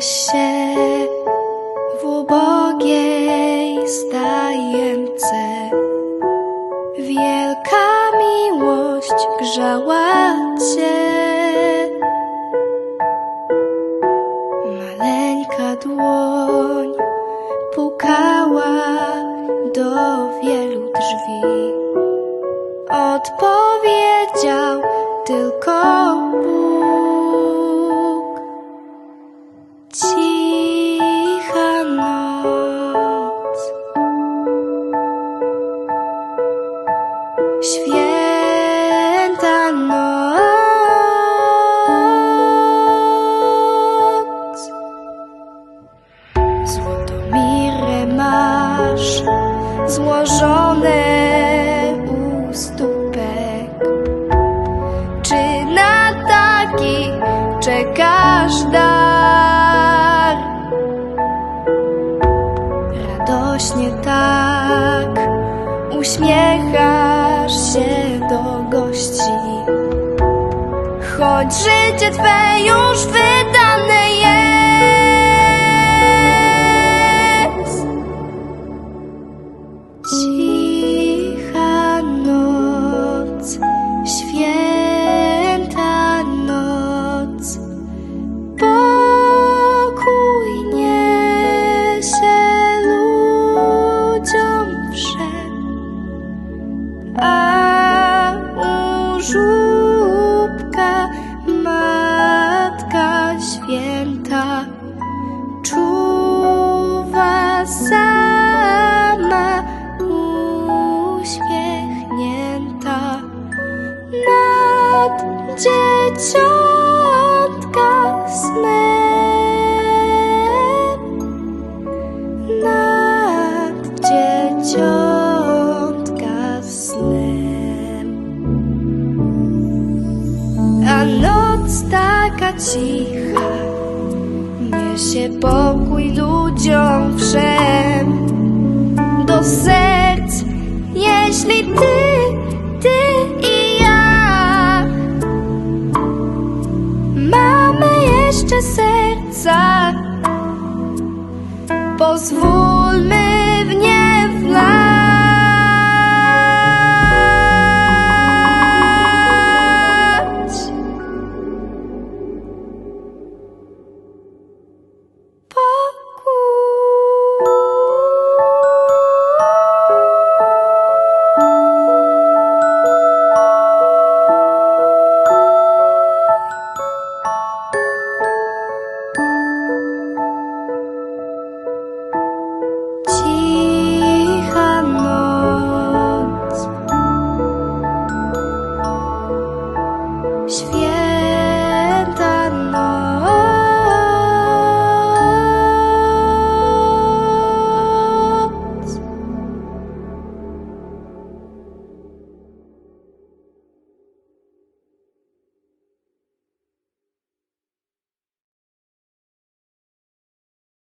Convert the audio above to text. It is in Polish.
się w ubogiej stajence. Wielka miłość grzała cię. Maleńka dłoń pukała do wielu drzwi. Odpowiedział tylko złożone u stópek. Czy na taki czekasz dar? Radośnie tak uśmiechasz się do gości. Choć życie Twe już wydane pokój niesie ludziom wszem, a u Matka Święta czuwa sama uśmiechnięta nad dzieciątka cicha. Niesie pokój ludziom wszem Do serc, jeśli ty, ty i ja Mamy jeszcze serca Pozwól